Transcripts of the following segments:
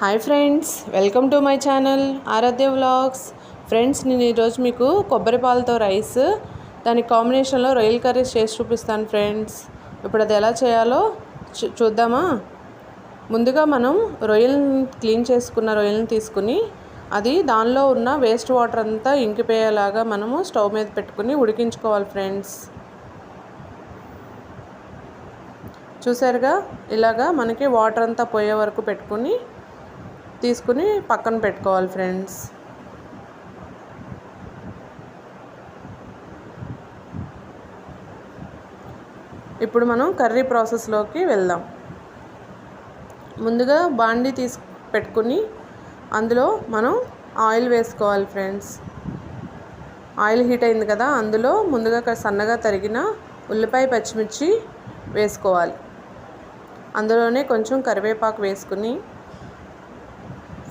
Hi friends welcome to my channel Aaradhya vlogs. Friends నేను ఈరోజు మీకు కొబ్బరి పాలతో రైస్ దాని కాంబినేషన్లో రొయ్యల కర్రీస్ చేసి చూపిస్తాను ఫ్రెండ్స్. ఇప్పుడు అది ఎలా చేయాలో చూ- చూద్దామా? ముందుగా మనం రొయ్యలను క్లీన్ చేసుకున్న రొయ్యలను తీసుకుని అది దానిలో ఉన్న వేస్ట్ వాటర్ అంతా ఇంకిపోయేలాగా మనము స్టవ్ మీద పెట్టుకుని ఉడికించుకోవాలి ఫ్రెండ్స్. చూసారుగా? ఇలాగా మనకి వాటర్ అంతా పోయే వరకు పెట్టుకుని తీసుకుని పక్కన పెట్టుకోవాలి ఫ్రెండ్స్. ఇప్పుడు మనం కర్రీ ప్రాసెస్లోకి వెళ్దాం. ముందుగా బాండి తీసు పెట్టుకుని అందులో మనం ఆయిల్ వేసుకోవాలి ఫ్రెండ్స్. ఆయిల్ హీట్ అయింది కదా అందులో ముందుగా సన్నగా తరిగిన ఉల్లిపాయ పచ్చిమిర్చి వేసుకోవాలి. అందులోనే కొంచెం కరివేపాకు వేసుకుని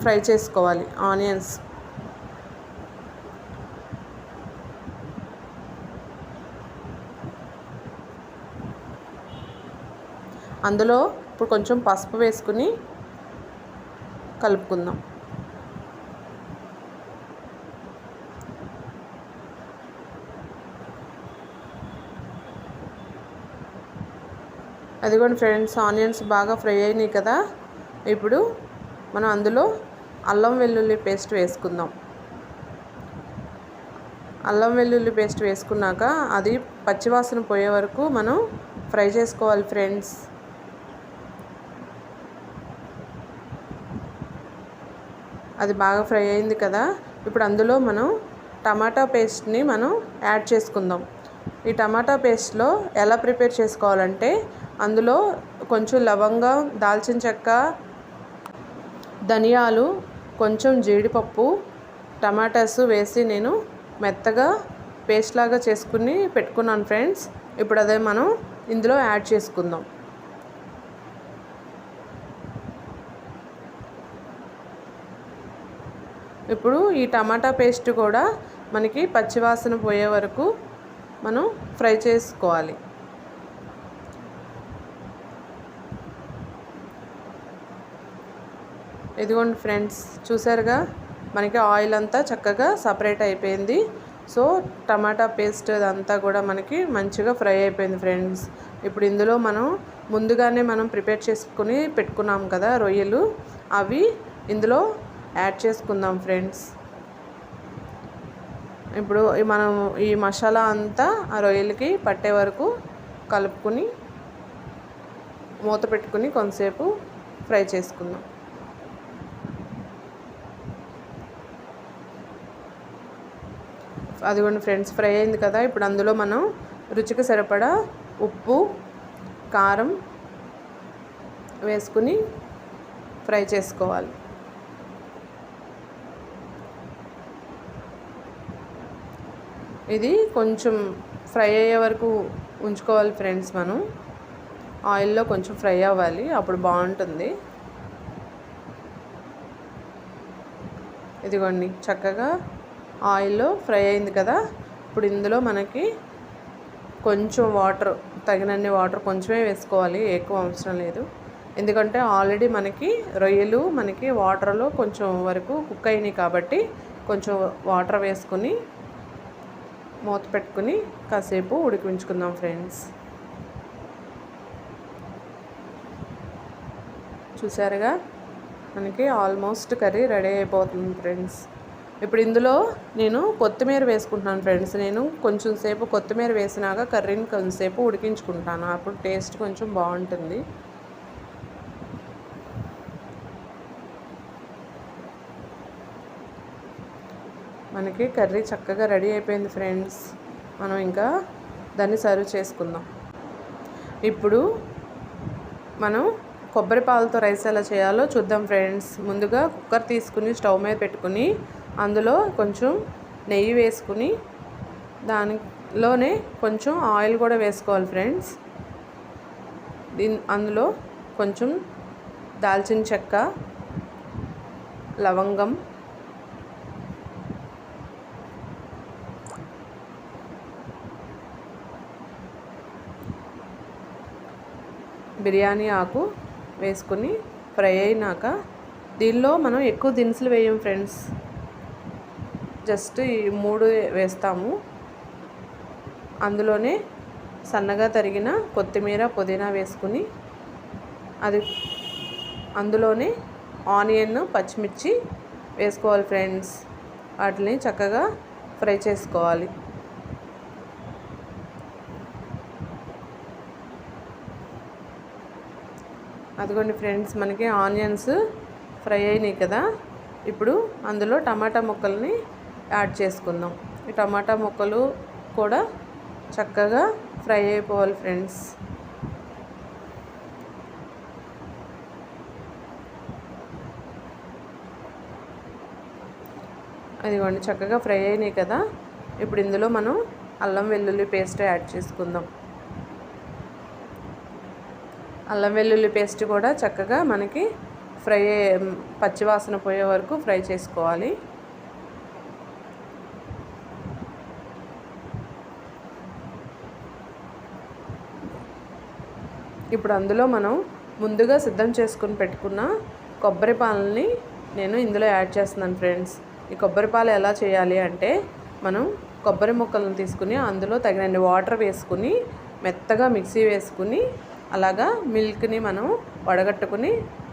ఫ్రై చేసుకోవాలి ఆనియన్స్. అందులో ఇప్పుడు కొంచెం పసుపు వేసుకుని కలుపుకుందాం. అదిగోండి ఫ్రెండ్స్ ఆనియన్స్ బాగా ఫ్రై అయినాయి కదా. ఇప్పుడు మనం అందులో అల్లం వెల్లుల్లి పేస్ట్ వేసుకుందాం. అల్లం వెల్లుల్లి పేస్ట్ వేసుకున్నాక అది పచ్చివాసన పోయే వరకు మనం ఫ్రై చేసుకోవాలి ఫ్రెండ్స్. అది బాగా ఫ్రై అయింది కదా ఇప్పుడు అందులో మనం టమాటా పేస్ట్ని మనం యాడ్ చేసుకుందాం. ఈ టమాటా పేస్ట్లో ఎలా ప్రిపేర్ చేసుకోవాలంటే అందులో కొంచెం లవంగం దాల్చిన చెక్క ధనియాలు కొంచెం జీడిపప్పు టమాటాస్ వేసి నేను మెత్తగా పేస్ట్ లాగా చేసుకుని పెట్టుకున్నాను ఫ్రెండ్స్. ఇప్పుడు అదే మనం ఇందులో యాడ్ చేసుకుందాం. ఇప్పుడు ఈ టమాటా పేస్ట్ కూడా మనకి పచ్చివాసన పోయే వరకు మనం ఫ్రై చేసుకోవాలి. ఇదిగోండి ఫ్రెండ్స్ చూసారుగా? మనకి ఆయిల్ అంతా చక్కగా సపరేట్ అయిపోయింది. సో టమాటా పేస్ట్ అదంతా కూడా మనకి మంచిగా ఫ్రై అయిపోయింది ఫ్రెండ్స్. ఇప్పుడు ఇందులో మనం ముందుగానే మనం ప్రిపేర్ చేసుకుని పెట్టుకున్నాం కదా రొయ్యలు అవి ఇందులో యాడ్ చేసుకుందాం ఫ్రెండ్స్. ఇప్పుడు మనం ఈ మసాలా అంతా ఆ రొయ్యలకి పట్టే వరకు కలుపుకుని మూత పెట్టుకుని కొంతసేపు ఫ్రై చేసుకుందాం. అదిగోండి ఫ్రెండ్స్ ఫ్రై అయింది కదా. ఇప్పుడు అందులో మనం రుచికి సరిపడా ఉప్పు కారం వేసుకుని ఫ్రై చేసుకోవాలి. ఇది కొంచెం ఫ్రై అయ్యే వరకు ఉంచుకోవాలి ఫ్రెండ్స్ మనం. ఆయిల్లో కొంచెం ఫ్రై అవ్వాలి అప్పుడు బాగుంటుంది. ఇదిగోండి చక్కగా ఆయిల్లో ఫ్రై అయింది కదా ఇప్పుడు ఇందులో మనకి కొంచెం వాటర్ తగినన్ని వాటర్ కొంచెమే వేసుకోవాలి ఎక్కువ అవసరం లేదు. ఎందుకంటే ఆల్రెడీ మనకి రొయ్యలు మనకి వాటర్లో కొంచెం వరకు కుక్ అయినాయి కాబట్టి కొంచెం వాటర్ వేసుకుని మూత పెట్టుకుని కాసేపు ఉడికించుకుందాం ఫ్రెండ్స్. చూసారుగా? మనకి ఆల్మోస్ట్ కర్రీ రెడీ అయిపోతుంది ఫ్రెండ్స్. ఇప్పుడు ఇందులో నేను కొత్తిమీర వేసుకుంటున్నాను ఫ్రెండ్స్. నేను కొంచెం సేపు కొత్తిమీర వేసినాక కర్రీని కొంచెంసేపు ఉడికించుకుంటాను. అప్పుడు టేస్ట్ కొంచెం బాగుంటుంది. మనకి కర్రీ చక్కగా రెడీ అయిపోయింది ఫ్రెండ్స్. మనం ఇంకా దాన్ని సర్వ్ చేసుకుందాం. ఇప్పుడు మనం కొబ్బరి పాలతో రైస్ ఎలా చేయాలో చూద్దాం ఫ్రెండ్స్. ముందుగా కుక్కర్ తీసుకుని స్టవ్ మీద పెట్టుకుని అందులో కొంచెం నెయ్యి వేసుకుని దానిలోనే కొంచెం ఆయిల్ కూడా వేసుకోవాలి ఫ్రెండ్స్. దీని అందులో కొంచెం దాల్చిన చెక్క లవంగం బిర్యానీ ఆకు వేసుకుని ఫ్రై అయినాక దీనిలో మనం ఎక్కువ దినుసులు వేయం ఫ్రెండ్స్. జస్ట్ ఈ మూడు వేస్తాము. అందులోనే సన్నగా తరిగిన కొత్తిమీర పుదీనా వేసుకుని అది అందులోనే ఆనియన్ పచ్చిమిర్చి వేసుకోవాలి ఫ్రెండ్స్. వాటిని చక్కగా ఫ్రై చేసుకోవాలి. అదిగోండి ఫ్రెండ్స్ మనకి ఆనియన్స్ ఫ్రై అయినాయి కదా. ఇప్పుడు అందులో టమాటా ముక్కల్ని యాడ్ చేసుకుందాం. ఈ టమాటా ముక్కలు కూడా చక్కగా ఫ్రై అయిపోవాలి ఫ్రెండ్స్. అదిగోండి చక్కగా ఫ్రై అయినాయి కదా. ఇప్పుడు ఇందులో మనం అల్లం వెల్లుల్లి పేస్ట్ యాడ్ చేసుకుందాం. అల్లం వెల్లుల్లి పేస్ట్ కూడా చక్కగా మనకి ఫ్రై పచ్చివాసన పోయే వరకు ఫ్రై చేసుకోవాలి. ఇప్పుడు అందులో మనం ముందుగా సిద్ధం చేసుకుని పెట్టుకున్న కొబ్బరి పాలని నేను ఇందులో యాడ్ చేస్తున్నాను ఫ్రెండ్స్. ఈ కొబ్బరి పాలు ఎలా చేయాలి అంటే మనం కొబ్బరి ముక్కలను తీసుకుని అందులో తగినన్ని వాటర్ వేసుకుని మెత్తగా మిక్సీ వేసుకుని అలాగా మిల్క్ని మనం వడగట్టుకుని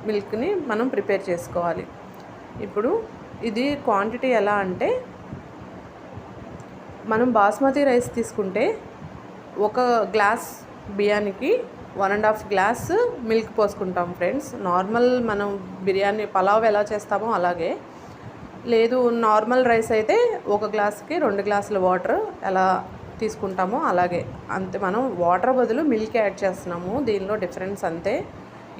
మిల్క్ని మనం ప్రిపేర్ చేసుకోవాలి. ఇప్పుడు ఇది క్వాంటిటీ ఎలా అంటే మనం బాస్మతి రైస్ తీసుకుంటే ఒక గ్లాస్ బియ్యానికి one and half glass milk పోసుకుంటాం friends. Normal మనం బిర్యానీ పలావ్ ఎలా చేస్తామో అలాగే. లేదు నార్మల్ రైస్ అయితే ఒక గ్లాస్కి రెండు గ్లాసుల వాటర్ ఎలా తీసుకుంటామో అలాగే. అంతే మనం వాటర్ బదులు మిల్క్ యాడ్ చేస్తున్నాము. దీనిలో డిఫరెన్స్ అంతే.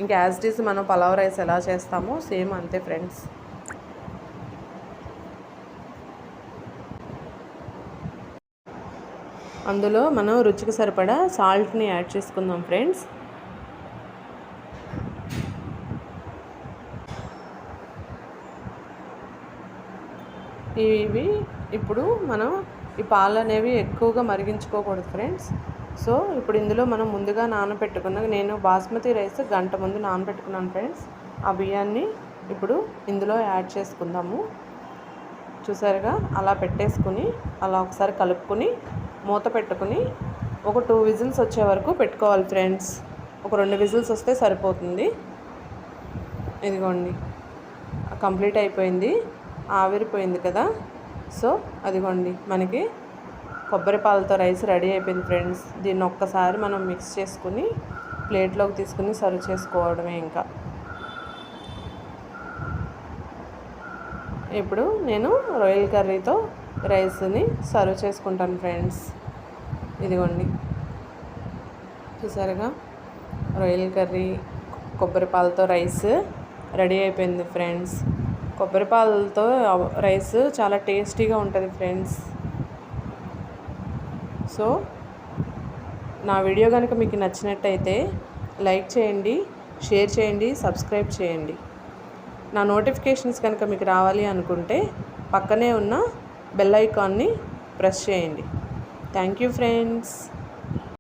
ఇంకా యాజ్ ఇట్ మనం పలావ్ రైస్ ఎలా చేస్తామో సేమ్ అంతే ఫ్రెండ్స్. అందులో మనం రుచికి సరిపడా సాల్ట్ని యాడ్ చేసుకుందాం ఫ్రెండ్స్. ఇవి ఇప్పుడు మనం ఈ పాలు అనేవి ఎక్కువగా మరిగించుకోకూడదు ఫ్రెండ్స్. సో ఇప్పుడు ఇందులో మనం ముందుగా నానబెట్టుకున్న నేను బాస్మతి రైస్ గంట ముందు నానబెట్టుకున్నాను ఫ్రెండ్స్. ఆ బియ్యాన్ని ఇప్పుడు ఇందులో యాడ్ చేసుకుందాము. చూసారుగా? అలా పెట్టేసుకుని అలా ఒకసారి కలుపుకొని మూత పెట్టుకుని ఒక టూ విజిల్స్ వచ్చే వరకు పెట్టుకోవాలి ఫ్రెండ్స్. ఒక రెండు విజిల్స్ వస్తే సరిపోతుంది. ఇదిగోండి. కంప్లీట్ అయిపోయింది. ఆవిరిపోయింది కదా. సో అదిగోండి. మనకి కొబ్బరి పాలతో రైస్ రెడీ అయిపోయింది ఫ్రెండ్స్. దీన్ని ఒక్కసారి మనం మిక్స్ చేసుకుని ప్లేట్లోకి తీసుకుని సర్వ్ చేసుకోవడమే ఇంకా. ఇప్పుడు నేను రొయ్యల కర్రీతో రైస్ని సర్వ్ చేసుకుంటాను ఫ్రెండ్స్. ఇదిగోండి. చూసారుగా? రొయ్యల కర్రీ కొబ్బరి పాలతో రైస్ రెడీ అయిపోయింది ఫ్రెండ్స్. కొబ్బరి పాలతో రైస్ చాలా టేస్టీగా ఉంటుంది ఫ్రెండ్స్. సో నా వీడియో కనుక మీకు నచ్చినట్టయితే లైక్ చేయండి షేర్ చేయండి సబ్స్క్రైబ్ చేయండి. నా నోటిఫికేషన్స్ కనుక మీకు రావాలి అనుకుంటే పక్కనే ఉన్న బెల్ ఐకాన్ని ప్రెస్ చేయండి. Thank you friends